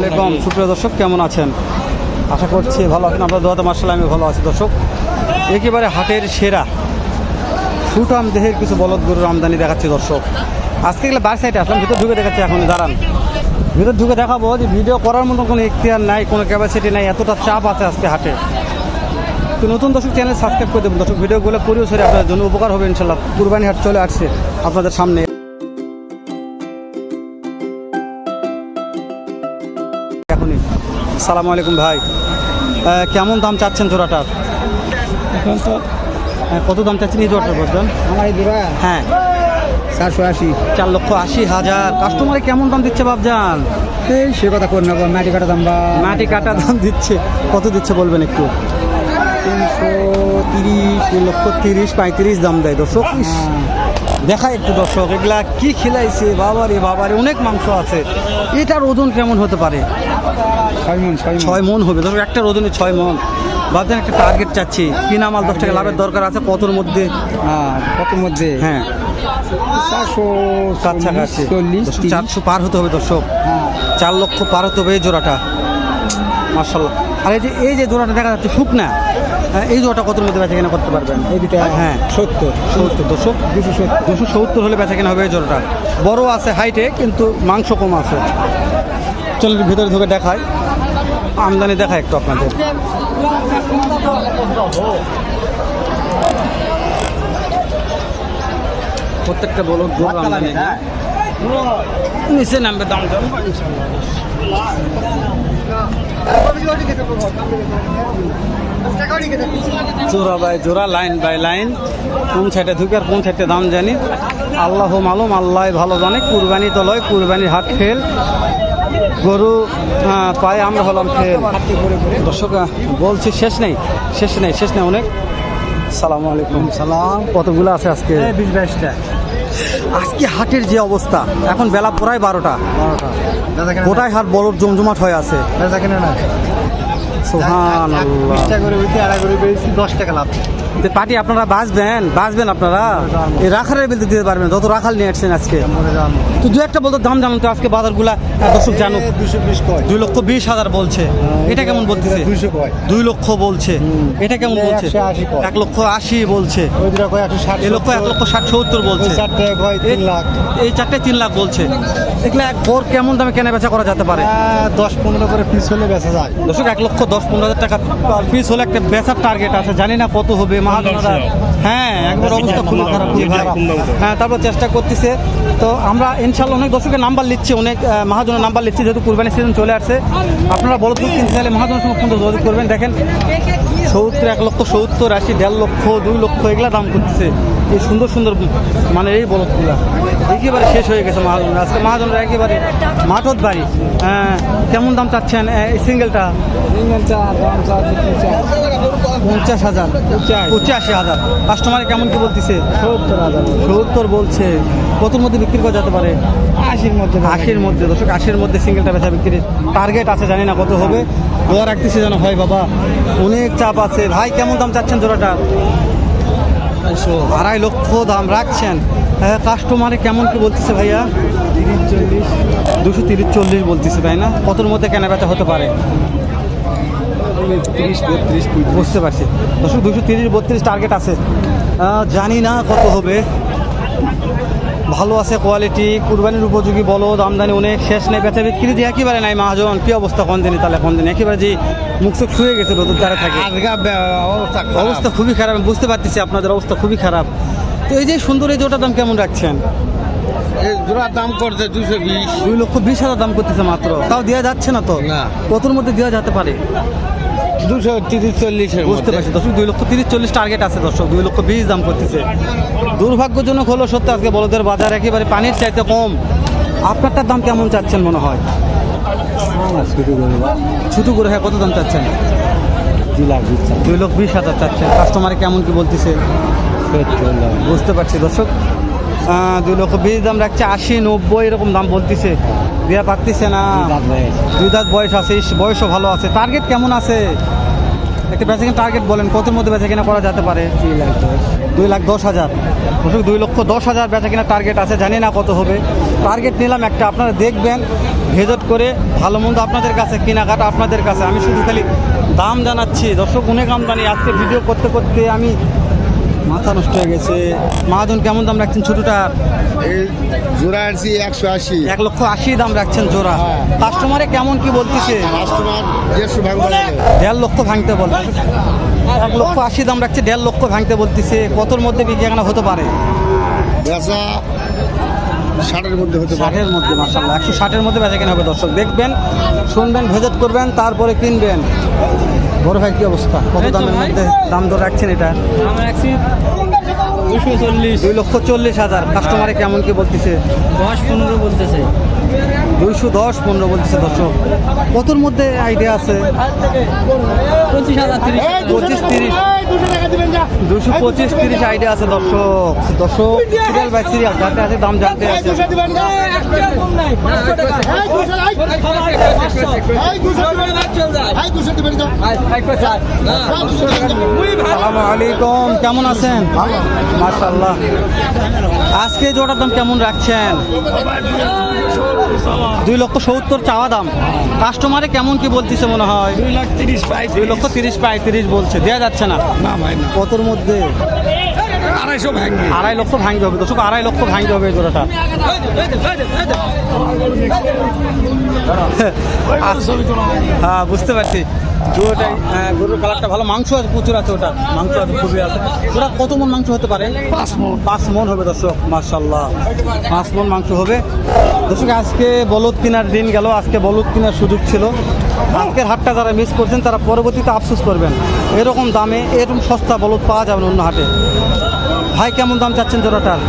আলাইকুম। সুপ্রিয় দর্শক, কেমন আছেন? আশা করছি ভালো আছেন। আপনার দোয়াতে মার্শাল আমি ভালো আছি দর্শক। একেবারে হাটের সেরা সুটাম দেহের কিছু বলদ গরুর আমদানি দেখাচ্ছি দর্শক। আজকে গেলে বার সাইডে আসলাম, ভিতর ঢুকে দেখাচ্ছি এখন দাঁড়ান। ভিতর ঢুকে দেখাবো যে ভিডিও করার মতো কোনো ইখতিয়ার নাই, কোনো ক্যাপাসিটি নাই, এতটা চাপ আছে আজকে হাটে। তো নতুন দর্শক চ্যানেল সাবস্ক্রাইব করে দেবেন দর্শক। ভিডিওগুলো করিও সরে আপনাদের জন্য উপকার হবে ইনশাল্লাহ কুরবানি হাট চলে আসছে আপনাদের সামনে। সালাম আলাইকুম ভাই। কেমন দাম চাচ্ছেন জোড়াটার এখন তো হ্যাঁ, কত দাম চাচ্ছেন এই জোড়াটার বলছেন আমার এই দুরা হ্যাঁ। চারশো আশি। চার লক্ষ আশি হাজার। কাস্টমারে কেমন দাম দিচ্ছে বাবজান এই সে কথা করে নেব মাটি কাটা দাম বা মাটি কাটা দাম দিচ্ছে। কত দিচ্ছে বলবেন একটু? তিনশো তিরিশ। লক্ষ তিরিশ পঁয়ত্রিশ দাম দেয় দর্শক। ইস, দেখা একটু দর্শক এগুলা কি খেলাইছে? বাবারে বাবারে অনেক মাংস আছে। এটার ওজন কেমন হতে পারে? ছয় মন মন। হবে। ধরো একটা ওজনে ছয় মন। ভাবছেন একটা টার্গেট চাচ্ছি। কিনা মাল দশ টাকা লাভের দরকার আছে? কতর মধ্যে? হ্যাঁ কত মধ্যে? হ্যাঁ। চারশো কাছাকাছি। পার হতে হবে দর্শক। হ্যাঁ। চার লক্ষ পার হতে হবে এই জোড়াটা। মার্শাল্লাহ আর এই যে এই যে জোড়াটা দেখা যাচ্ছে শুকনা। হ্যাঁ, এই জোড়াটা কতর মধ্যে বেচা কেনা করতে পারবেন? এই দুটা হ্যাঁ। সত্তর। সত্তর দর্শক। দুশো সত্তর। দুশো সত্তর হলে বেচা কেনা হবে এই জোড়াটা। বড় আছে হাইটে কিন্তু মাংস কম আছে। চল ভিতরে ঢুকে দেখায় আমদানি দেখায় একটু আপনাদের। প্রত্যেকটা বলো আমদানি নিচে নামবে দাম দাম জোড়া বাই জোড়া লাইন বাই লাইন। কোন সাইডে ঢুকে আর কোন সাইডে দাম জানি। আল্লাহ মালুম আল্লাহ ভালো জানে। কুরবানি তো লয় কুরবানির হাট ফেল। গরু পায়ে আমরা হলাম ফেল। দর্শক বলছি শেষ নেই শেষ নেই শেষ নেই অনেক। সালাম আলাইকুম। সালাম। কতগুলো আছে আজকে? বিশ বাইশটা। আজকে হাটের যে অবস্থা এখন বেলা প্রায় বারোটা। গোটায় হাট বড় জমজমাট হয়ে আছে? না সোহান বিশটা করে বেশি দশ টাকা লাভ। পার্টি আপনারা বাঁচবেন বাঁচবেন আপনারা। এই রাখালের বিল দিতে পারবেন যত রাখাল নিয়ে আসছেন আজকে। তো দু একটা বলতো দাম জানুন তো আজকে বাজারগুলা দর্শক জানুক। কয় দুই লক্ষ বিশ হাজার বলছে। এটা কেমন বলতেছে? দুই লক্ষ বলছে। এটা কেমন বলছে? এক লক্ষ আশি বলছে। ষাট লক্ষ এক লক্ষ ষাট সত্তর বলছে। এই- লাখ। এই চারটে তিন লাখ বলছে। এগুলো এক গড় কেমন দামে কেনা বেচা করা যেতে পারে? দশ পনেরো করে পিস হলে বেচা যায়। দর্শক এক লক্ষ দশ পনেরো হাজার টাকা পিস হলে একটা বেচার টার্গেট আছে। জানি না কত হবে হ্যাঁ একবার অবস্থা খুবই খারাপ খুবই খারাপ। হ্যাঁ তারপর চেষ্টা করতেছে। তো আমরা ইনশাল্লাহ অনেক দর্শকের নাম্বার নিচ্ছি অনেক মহাজনের নাম্বার লিচ্ছি যেহেতু কুরবানি সিজন চলে আসছে। আপনারা বলদ কিনতে চাইলে মহাজনের সঙ্গে ফোন যোগাযোগ করবেন। দেখেন সত্তর এক লক্ষ সত্তর আশি দেড় লক্ষ দুই লক্ষ এগুলা দাম করতেছে। এই সুন্দর সুন্দর মানে এই বলদগুলা একেবারে শেষ হয়ে গেছে মহাজন আজকে মহাজনের একেবারে মাঠত বাড়ি। হ্যাঁ, কেমন দাম চাচ্ছেন? এই সিঙ্গেলটা? পঞ্চাশ হাজার। পঁচাশি। হাজার। কাস্টমারে কেমন কি বলতেছে? সত্তর হাজার। সত্তর বলছে। কতর মধ্যে বিক্রি করা যেতে পারে? আশির মধ্যে আশির মধ্যে। দর্শক আশির মধ্যে সিঙ্গেলটা বেচা বিক্রির টার্গেট আছে জানি না কত হবে। দোয়া রাখতেছে যেন হয় বাবা। অনেক চাপ আছে। ভাই কেমন দাম চাচ্ছেন জোড়াটা আড়াই লক্ষ দাম রাখছেন। হ্যাঁ কাস্টমারে কেমন কি বলতেছে ভাইয়া? তিরিশ চল্লিশ দুশো তিরিশ চল্লিশ বলতেছে তাই না? কতর মধ্যে কেনা বেচা হতে পারে? বুঝতে পারছি। দুশো দুশো তিরিশ বত্রিশ টার্গেট আছে। জানি না কত হবে। ভালো আছে কোয়ালিটি কুরবানির উপযোগী বলদ আমদানি অনেক শেষ নেই বেচা বিক্রি যে একেবারে নাই মহাজন কি অবস্থা কোন দিনই তাহলে কোন দিন? একেবারে যে মুখ চোখ শুয়ে গেছে রোদের দ্বারা থাকে। অবস্থা অবস্থা খুবই খারাপ আমি বুঝতে পারতেছি আপনাদের অবস্থা খুবই খারাপ। তো এই যে সুন্দর এই জোটার দাম কেমন রাখছেন? জোড়ার দাম করছে দুশো বিশ। দুই লক্ষ বিশ হাজার দাম করতেছে মাত্র। তাও দেওয়া যাচ্ছে না তো। কতর মধ্যে দেওয়া যেতে পারে? দুশো তিরিশ চল্লিশের বুঝতে পারছি দর্শক দুই লক্ষ তিরিশ চল্লিশ টার্গেট আছে দর্শক দুই লক্ষ বিশ দাম করতেছে। দুর্ভাগ্যজনক হলো সত্য আজকে বলদের বাজার একেবারে পানির চাইতে কম। আপনারটার দাম কেমন চাচ্ছেন মনে হয়? ছোটো করে হ্যাঁ কত দাম চাচ্ছেন? দুই লক্ষ বিশ হাজার চাচ্ছেন। কাস্টমারে কেমন কি বলতেছে? বুঝতে পারছি দর্শক। দুই লক্ষ বিশ দাম রাখছে আশি নব্বই এরকম দাম বলতেছে। দেওয়া পারতেছে না। দুই দাঁত বয়স। আছে বয়সও ভালো আছে। টার্গেট কেমন আছে? একটা বেচা টার্গেট বলেন কতের মধ্যে বেচা কিনা করা যেতে পারে? দুই লাখ দশ। দুই লাখ দশ হাজার। দর্শক দুই লক্ষ দশ হাজার বেচা কিনা টার্গেট আছে জানি না কত হবে। টার্গেট নিলাম একটা আপনারা দেখবেন ভেজট করে ভালো মন্দ আপনাদের কাছে কেনাকাটা আপনাদের কাছে। আমি শুধু খালি দাম জানাচ্ছি। দর্শক অনেক আমদানি। আজকে ভিডিও করতে করতে আমি মাথা নষ্ট হয়ে গেছে। মহাজন কেমন দাম রাখছেন ছোটটা? এই জোড়া আনছি একশো আশি। এক লক্ষ আশি দাম রাখছেন জোড়া। হ্যাঁ। কাস্টমারে কেমন কি বলতেছে? কাস্টমার দেড়শো দেড় লক্ষ ভাঙতে বল এক লক্ষ আশি দাম রাখছে দেড় লক্ষ ভাঙতে বলতেছে। কতর মধ্যে বিজ্ঞান হতে পারে? বেচা ষাটের মধ্যে হতে ষাটের মধ্যে মার্শাল্লাহ একশো ষাটের মধ্যে বেচা কেনা হবে দর্শক। দেখবেন শুনবেন ভেজেট করবেন তারপরে কিনবেন। বড় ভাই কি অবস্থা? কত দামের মধ্যে দাম দর রাখছেন এটা? আমরা রাখছি দুশো চল্লিশ। দুই লক্ষ চল্লিশ হাজার। কাস্টমারে কেমন কি বলতেছে? দশ পনেরো বলতেছে। দুইশো দশ পনেরো বলতেছে দর্শক। কতর মধ্যে আইডিয়া আছে? পঁচিশ হাজার তিরিশ। পঁচিশ তিরিশ। দুশো পঁচিশ তিরিশ আইডিয়া আছে দর্শক। দর্শক সিরিয়াল বাই সিরিয়াল যাতে আছে দাম জানতে আছে। সালামু আলাইকুম কেমন আছেন? মাশাল্লাহ আজকে জোড়ার দাম কেমন রাখছেন? দুই লক্ষ সত্তর চাওয়া দাম। কাস্টমারে কেমন কি বলতেছে মনে হয়? দুই লক্ষ তিরিশ পঁয়ত্রিশ বলছে। দেওয়া যাচ্ছে না। কতর মধ্যে? আড়াইশো ভাঙবে। আড়াই লক্ষ ভাঙতে হবে। দর্শক আড়াই লক্ষ ভাঙতে হবে এই জোড়াটা। হ্যাঁ বুঝতে পারছি। জোড়াটাই হ্যাঁ, গরুর কালারটা ভালো। মাংস আছে প্রচুর আছে ওটা। মাংস আছে খুবই আছে। ওটা কত মন মাংস হতে পারে? পাঁচ মন। পাঁচ মন হবে দর্শক মার্শাল্লাহ পাঁচ মন মাংস হবে। দর্শক আজকে বলদ কেনার দিন গেল। আজকে বলদ কেনার সুযোগ ছিল। আজকের হাটটা যারা মিস করছেন তারা পরবর্তীতে আফসোস করবেন। এরকম দামে এরকম সস্তা বলদ পাওয়া যাবে না অন্য হাটে। ভাই কেমন দাম চাচ্ছেন জোড়াটার?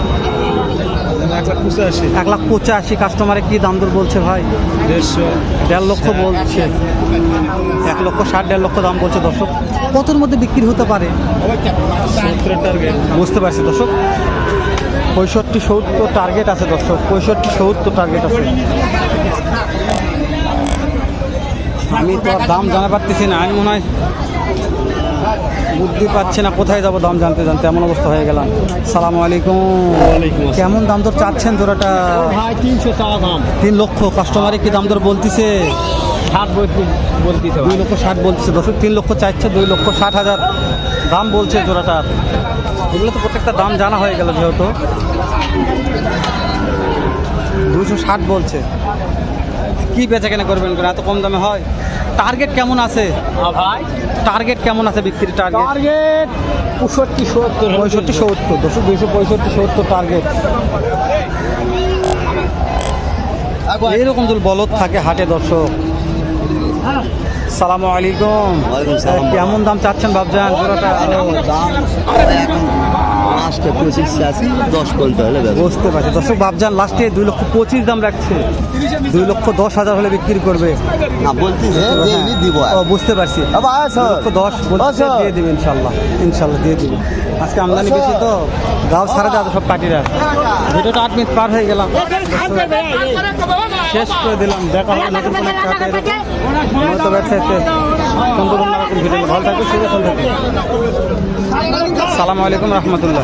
এক লাখ পঁচাশি। কাস্টমারে কি দাম দর বলছে ভাই? দেড়শো। দেড় লক্ষ বলছে। এক লক্ষ ষাট দেড় লক্ষ দাম বলছে দর্শক। কতর মধ্যে বিক্রি হতে পারে? টার্গেট বুঝতে পারছি দর্শক। পঁয়ষট্টি সত্তর টার্গেট আছে দর্শক। পঁয়ষট্টি সত্তর টার্গেট আছে। আমি তো আর দাম জানা পারতেছি না। আমি মনে হয় বুদ্ধি পাচ্ছি না কোথায় যাব দাম জানতে জানতে এমন অবস্থা হয়ে গেলাম। সালাম আলাইকুম। কেমন দাম দর চাচ্ছেন জোড়াটা? ভাই তিনশো চাওয়া দাম। তিন লক্ষ কাস্টমারে কি দাম দর বলতেছে? ষাট বলতেছে দুই লক্ষ ষাট বলছে দর্শক তিন লক্ষ চাইছে দুই লক্ষ ষাট হাজার দাম বলছে জোড়াটার এগুলো তো প্রত্যেকটা দাম জানা হয়ে গেল যেহেতু। দুশো ষাট বলছে। কী বেচা কেনা করবেন করে? এত কম দামে হয়? টার্গেট কেমন আছে? ভাই। টার্গেট কেমন আছে বিক্রির টার্গেট টার্গেট পঁয়ষট্টি সত্তর পঁয়ষট্টি সত্তর দুশো দুইশো পঁয়ষট্টি সত্তর টার্গেট এইরকম যদি বলদ থাকে হাটে দর্শক। সালামু আলাইকুম। ওয়ালাইকুম কেমন দাম চাচ্ছেন জোড়াটা দাম পাঁচটা পঁচিশ আছে দশ বলতে হলে বুঝতে পারছি। দর্শক বাবজান লাস্টে দুই লক্ষ পঁচিশ দাম রাখছে। দুই লক্ষ দশ হাজার হলে বিক্রি করবে। না বলতেছে দেখবি দিব বুঝতে পারছি। লক্ষ দশ বলছে দিয়ে দিবে ইনশাল্লাহ। ইনশাল্লাহ দিয়ে দিবে। আজকে আমদানি বেশি তো। গাও ছাড়া যাবে সব পার্টিরা। ভিডিওটা আট মিনিট পার হয়ে গেলাম। শেষ করে দিলাম। দেখা হবে নতুন কোনো একটা হাটে ব্যবসায়ীতে সুন্দর অন্যরকম ভিডিও ভালো থাকবে সুন্দর থাকবে সালামু আলাইকুম রহমতুল্লাহ।